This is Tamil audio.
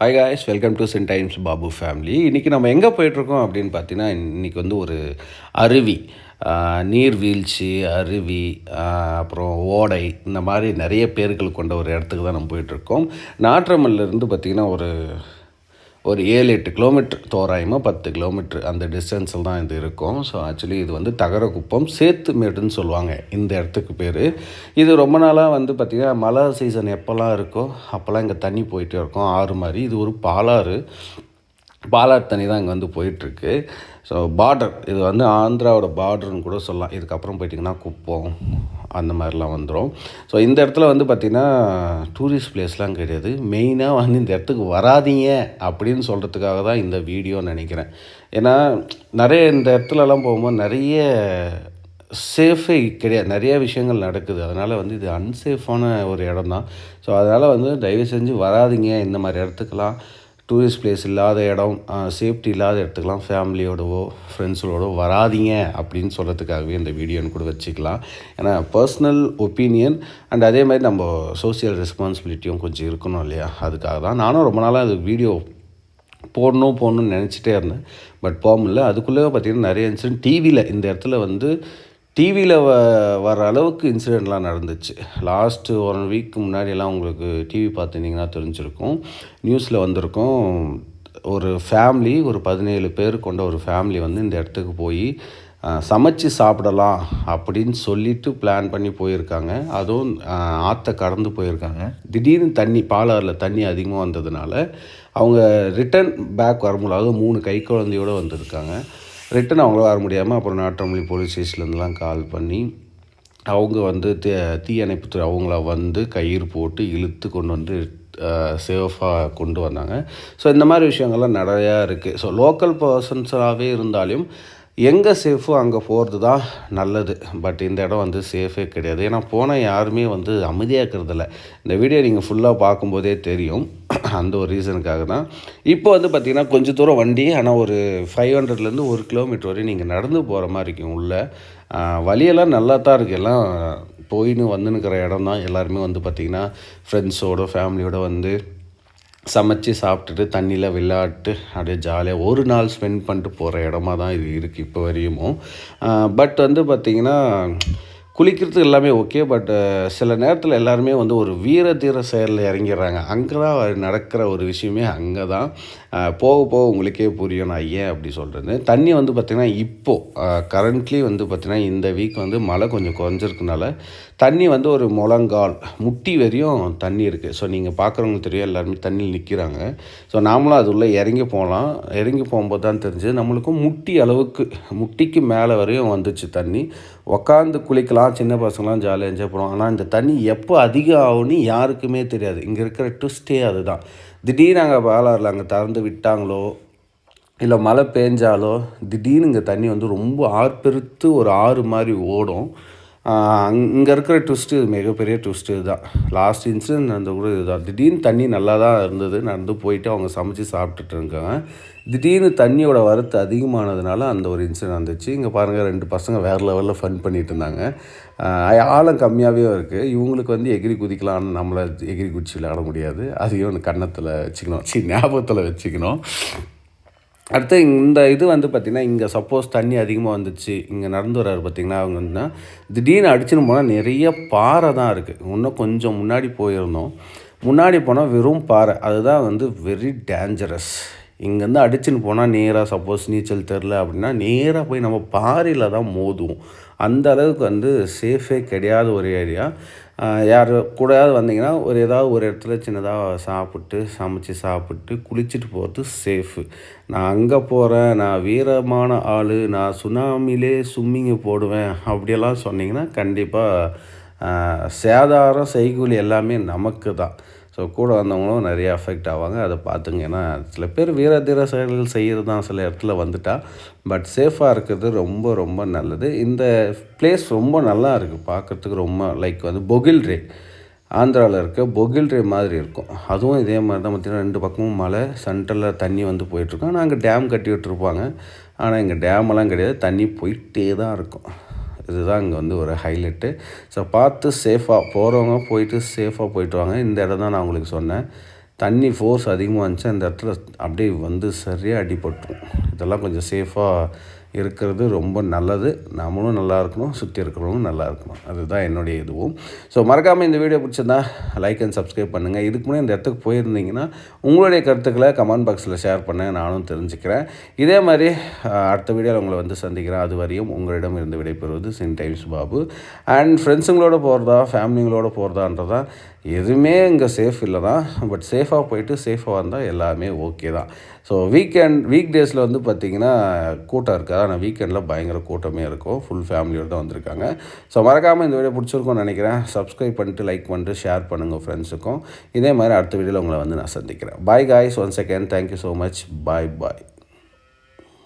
Hi guys welcome to cent times Babu family இன்றைக்கி நம்ம எங்கே போயிட்டுருக்கோம் அப்படின்னு பார்த்தீங்கன்னா இன்றைக்கி வந்து ஒரு அருவி நீர்வீழ்ச்சி அருவி அப்புறம் ஓடை இந்த மாதிரி நிறைய பேர்கள் கொண்ட ஒரு இடத்துக்கு தான் நம்ம போயிட்டுருக்கோம். நாற்றமல்லேருந்து பார்த்திங்கன்னா ஒரு ஒரு ஏழு எட்டு கிலோமீட்டர் தோராயமாக பத்து கிலோமீட்டர் அந்த டிஸ்டன்ஸில் தான் இது இருக்கும். ஸோ ஆக்சுவலி இது வந்து தகரக்குப்பம் சேத்துமேடுன்னு சொல்லுவாங்க. இந்த இடத்துக்கு பேர். இது ரொம்ப நாளாக வந்து பார்த்திங்கன்னா மழை சீசன் எப்போல்லாம் இருக்கோ அப்போல்லாம் இங்கே தண்ணி போயிட்டே இருக்கும். ஆறு மாதிரி இது ஒரு பாலாறு. பாலாறு தண்ணி தான் இங்கே வந்து போயிட்டுருக்கு. ஸோ பார்டர் இது வந்து ஆந்திராவோட பார்டர்னு கூட சொல்லலாம். இதுக்கப்புறம் போயிட்டிங்கன்னா குப்பம் அந்த மாதிரிலாம் வந்துடும் ஸோ இந்த இடத்துல வந்து பார்த்திங்கன்னா டூரிஸ்ட் பிளேஸ்லாம் கிடையாது. மெயினாக வந்து இந்த இடத்துக்கு வராதீங்க அப்படின்னு சொல்கிறதுக்காக தான் இந்த வீடியோன்னு நினைக்கிறேன். ஏன்னா நிறைய இந்த இடத்துலலாம் போகும்போது நிறைய சேஃபே கிடையாது. நிறைய விஷயங்கள் நடக்குது. அதனால் வந்து இது அன்சேஃபான ஒரு இடம் தான் ஸோ அதனால் வந்து தயவு செஞ்சு வராதீங்க. இந்த மாதிரி இடத்துக்கெல்லாம் டூரிஸ்ட் பிளேஸ் இல்லாத இடம் சேஃப்டி இல்லாத இடத்துக்கெலாம் ஃபேமிலியோடவோ ஃப்ரெண்ட்ஸோடவோ வராதீங்க அப்படின்னு சொல்கிறதுக்காகவே இந்த வீடியோன்னு கூட வச்சுக்கலாம். ஏன்னா பர்சனல் ஒப்பீனியன் அண்ட் அதே மாதிரி நம்ம சோஷியல் ரெஸ்பான்சிபிலிட்டியும் கொஞ்சம் இருக்கணும் இல்லையா? அதுக்காக தான். நானும் ரொம்ப நாளாக அது வீடியோ போடணும் போடணும்னு நினச்சிட்டே இருந்தேன். பட் போக முடியல. அதுக்குள்ளே பார்த்தீங்கன்னா நிறைய இன்சிடென்ட் டிவியில் இந்த இடத்துல வந்து டிவியில் வ வர அளவுக்கு இன்சிடெண்ட்லாம் நடந்துச்சு. லாஸ்ட்டு ஒன் வீக் முன்னாடியெல்லாம் உங்களுக்கு டிவி பார்த்துருந்தீங்கன்னா தெரிஞ்சிருக்கும். நியூஸில் வந்திருக்கும். ஒரு ஃபேமிலி ஒரு பதினேழு பேர் கொண்ட ஒரு ஃபேமிலி வந்து இந்த இடத்துக்கு போய் சமைச்சு சாப்பிடலாம் அப்படின்னு சொல்லிட்டு பிளான் பண்ணி போயிருக்காங்க. அதுவும் ஆற்றை கடந்து போயிருக்காங்க. திடீர்னு தண்ணி பாலாறில் தண்ணி அதிகமாக வந்ததுனால அவங்க ரிட்டர்ன் பேக் வர முடியல மூணு கை குழந்தையோடு வந்திருக்காங்க. ரிட்டன் அவங்கள வர முடியாமல் அப்புறம் நாட்டமல்லி போலீஸ் ஸ்டேஷன்லேருந்துலாம் கால் பண்ணி அவங்க வந்து தீ தீயணைப்புத்துறை அவங்கள வந்து கயிறு போட்டு இழுத்து கொண்டு வந்து சேஃபாக கொண்டு வந்தாங்க. ஸோ இந்த மாதிரி விஷயங்கள்லாம் நிறையா இருக்குது ஸோ லோக்கல் பர்சன்ஸாகவே இருந்தாலும் எங்கே சேஃபோ அங்கே போகிறது தான் நல்லது. பட் இந்த இடம் வந்து சேஃபே கிடையாது. ஏன்னா போனால் யாருமே வந்து அமைதியாக இருக்கிறதில்ல. இந்த வீடியோ நீங்கள் ஃபுல்லாக பார்க்கும்போதே தெரியும். அந்த ஒரு ரீசனுக்காக தான். இப்போ வந்து பார்த்திங்கன்னா கொஞ்சம் தூரம் வண்டி ஆனால் ஒரு ஃபைவ் ஹண்ட்ரட்லேருந்து ஒரு கிலோமீட்டர் வரையும் நீங்கள் நடந்து போகிற மாதிரி இருக்கும் உள்ளே. வழியெல்லாம் நல்லா தான் இருக்குது எல்லாம் போயின்னு வந்துன்னுக்கிற இடம் தான். எல்லாருமே வந்து பார்த்திங்கன்னா ஃப்ரெண்ட்ஸோட ஃபேமிலியோட வந்து சமைச்சு சாப்பிட்டுட்டு தண்ணியில் விளையாட்டு அப்படியே ஜாலியாக ஒரு நாள் ஸ்பெண்ட் பண்ணிட்டு போகிற இடமா தான் இது இருக்குது இப்போ வரையும். பட் வந்து பார்த்திங்கன்னா குளிக்கிறதுக்கு எல்லாமே ஓகே பட் சில நேரத்தில் எல்லாருமே வந்து ஒரு வீர தீர செயலில் இறங்கிடுறாங்க. அங்கே தான் நடக்கிற ஒரு விஷயமே அங்கே தான் போக போக உங்களுக்கே புரியும் நான் ஏன் அப்படி சொல்கிறது தண்ணி வந்து பார்த்திங்கன்னா இப்போது கரண்ட்லி வந்து பார்த்திங்கன்னா இந்த வீக் வந்து மழை கொஞ்சம் குறைஞ்சிருக்கனால தண்ணி வந்து ஒரு முழங்கால் முட்டி வரையும் தண்ணி இருக்குது ஸோ நீங்கள் பார்க்குறவங்களுக்கு தெரியும் எல்லாருமே தண்ணியில் நிற்கிறாங்க ஸோ நாமளும் அது உள்ளே இறங்கி போகலாம். இறங்கி போகும்போது தான் தெரிஞ்சு நம்மளுக்கும் முட்டி அளவுக்கு முட்டிக்கு மேலே வரையும் வந்துச்சு தண்ணி. உக்காந்து குளிக்கலாம் சின்ன பசங்களாம் ஜாலியாக என்ஜாய் பண்ணுவோம் ஆனால் இந்த தண்ணி எப்போ அதிகம் ஆகும்னு யாருக்குமே தெரியாது. இங்கே இருக்கிற ட்விஸ்டே அதுதான். திடீர்னு அங்கே பாலாறில் அங்கே திறந்து விட்டாங்களோ இல்லை மழை பெஞ்சாலோ திடீர்னு இங்கே தண்ணி வந்து ரொம்ப ஆர்ப்பெருத்து ஒரு ஆறு மாதிரி ஓடும். இங்கே இருக்கிற ட்விஸ்ட்டு மிகப்பெரிய ட்விஸ்ட்டு இதுதான். லாஸ்ட் இன்சிடென்ட் அந்த கூட இதுதான். திடீர்னு தண்ணி நல்லா தான் இருந்தது. நடந்து போயிட்டு அவங்க சமைச்சு சாப்பிட்டுட்டு இருக்காங்க. திடீர்னு தண்ணியோட வரத்து அதிகமானதுனால அந்த ஒரு இன்சிடென்ட் வந்துச்சு இங்கே பாருங்கள் ரெண்டு பசங்க வேறு லெவலில் ஃபன் பண்ணிட்டு இருந்தாங்க. ஆழம் கம்மியாகவே இருக்குது இவங்களுக்கு வந்து எகிரி குதிக்கலாம்னு நம்மளை எகிரி குதிச்சு விளையாட முடியாது. அதையும் கன்னத்தில் வச்சுக்கணும். சரி ஞாபகத்தில் வச்சுக்கணும். அடுத்து இந்த இது வந்து பார்த்திங்கன்னா இங்கே சப்போஸ் தண்ணி அதிகமாக வந்துச்சு இங்கே நடந்து வர்றாரு பார்த்திங்கன்னா அவங்க வந்து திடீர்னு அடிச்சுன்னு போனால் நிறைய பாறை தான் இருக்குது இன்னும் கொஞ்சம் முன்னாடி போயிருந்தோம். முன்னாடி போனால் வெறும் பாறை. அதுதான் வந்து வெரி டேஞ்சரஸ் இங்கேருந்து அடிச்சுன்னு போனால் நேராக சப்போஸ் நீச்சல் தெரில அப்படின்னா நேராக போய் நம்ம பாறையில் தான் மோதுவோம். அந்த அளவுக்கு வந்து சேஃபே கிடையாத ஒரு ஏரியா யார் கூடயாவது வந்தீங்கன்னா ஒரு ஏதாவது ஒரு இடத்துல சின்னதாக சாப்பிட்டு சமைச்சு சாப்பிட்டு குளிச்சுட்டு போகிறது சேஃபு நான் அங்கே போகிறேன் நான் வீரமான ஆள் நான் சுனாமிலே ஸ்விம்மிங்கு போடுவேன் அப்படியெல்லாம் சொன்னீங்கன்னா கண்டிப்பாக சேதாரம் செய்கூலி எல்லாமே நமக்கு தான் ஸோ கூட வந்தவங்களும் நிறைய அஃபெக்ட் ஆவாங்க. அதை பார்த்துங்க. ஏன்னா சில பேர் வீர தீர செயல்கள் செய்கிறது தான் சில இடத்துல வந்துட்டா பட் சேஃபாக இருக்கிறது ரொம்ப ரொம்ப நல்லது. இந்த பிளேஸ் ரொம்ப நல்லா இருக்குது பார்க்குறதுக்கு ரொம்ப லைக் வந்து பொகில்ரே ஆந்திராவில் இருக்க பொகில்ரே மாதிரி இருக்கும். அதுவும் இதே மாதிரி தான். பார்த்திங்கன்னா ரெண்டு பக்கமும் மலை சென்டரில் தண்ணி வந்து போயிட்டுருக்கும். ஆனால் அங்கே டேம் கட்டி விட்டுருப்பாங்க. ஆனால் இங்கே டேமெல்லாம் கிடையாது. தண்ணி போயிட்டே தான் இருக்கும். இதுதான் இங்கே வந்து ஒரு ஹைலைட்டு ஸோ பார்த்து சேஃபாக போகிறவங்க போயிட்டு சேஃபாக போயிட்டு வாங்க. இந்த இடம் தான் நான் உங்களுக்கு சொன்னேன். தண்ணி ஃபோர்ஸ் அதிகமாக இருந்துச்சு அந்த இடத்துல அப்படியே வந்து சரியாக அடிபட்டுரும். இதெல்லாம் கொஞ்சம் சேஃபாக இருக்கிறது ரொம்ப நல்லது. நம்மளும் நல்லா இருக்கணும் சுற்றி இருக்கிறவங்களும் நல்லா இருக்கணும். அதுதான் என்னுடைய இதுவும். ஸோ மறக்காமல் இந்த வீடியோ பிடிச்சிருந்தா லைக் அண்ட் சப்ஸ்கிரைப் பண்ணுங்கள் இதுக்கு முன்னாடி இந்த இடத்துக்கு போயிருந்தீங்கன்னா உங்களுடைய கருத்துக்களை கமெண்ட் பாக்ஸில் ஷேர் பண்ண. நானும் தெரிஞ்சுக்கிறேன். இதே மாதிரி அடுத்த வீடியோவில் உங்களை வந்து சந்திக்கிறேன். அது வரையும் உங்களிடம் இருந்து விடைபெறுவது சின் டைம்ஸ் பாபு. அண்ட் ஃப்ரெண்ட்ஸுங்களோட போகிறதா ஃபேமிலிங்களோட போகிறதான்றதா எதுவுமே இங்கே சேஃப் இல்லை தான் பட் சேஃபாக போயிட்டு சேஃபாக வந்தால் எல்லாமே ஓகே தான். ஸோ வீக்கெண்ட் வீக் டேஸில் வந்து பார்த்திங்கன்னா கூட்டம் இருக்காது. ஆனால் வீக்கெண்டில் பயங்கர கூட்டமே இருக்கும். ஃபுல் ஃபேமிலியோடு தான் வந்திருக்காங்க. ஸோ மறக்காமல் இந்த வீடியோ பிடிச்சிருக்கோம்னு நினைக்கிறேன். சப்ஸ்கிரைப் பண்ணிட்டு லைக் பண்ணிட்டு ஷேர் பண்ணுங்கள் ஃப்ரெண்ட்ஸுக்கும் இதே மாதிரி அடுத்த வீடியோவில் உங்களை வந்து நான் சந்திக்கிறேன். Bye guys one second thank you so much bye bye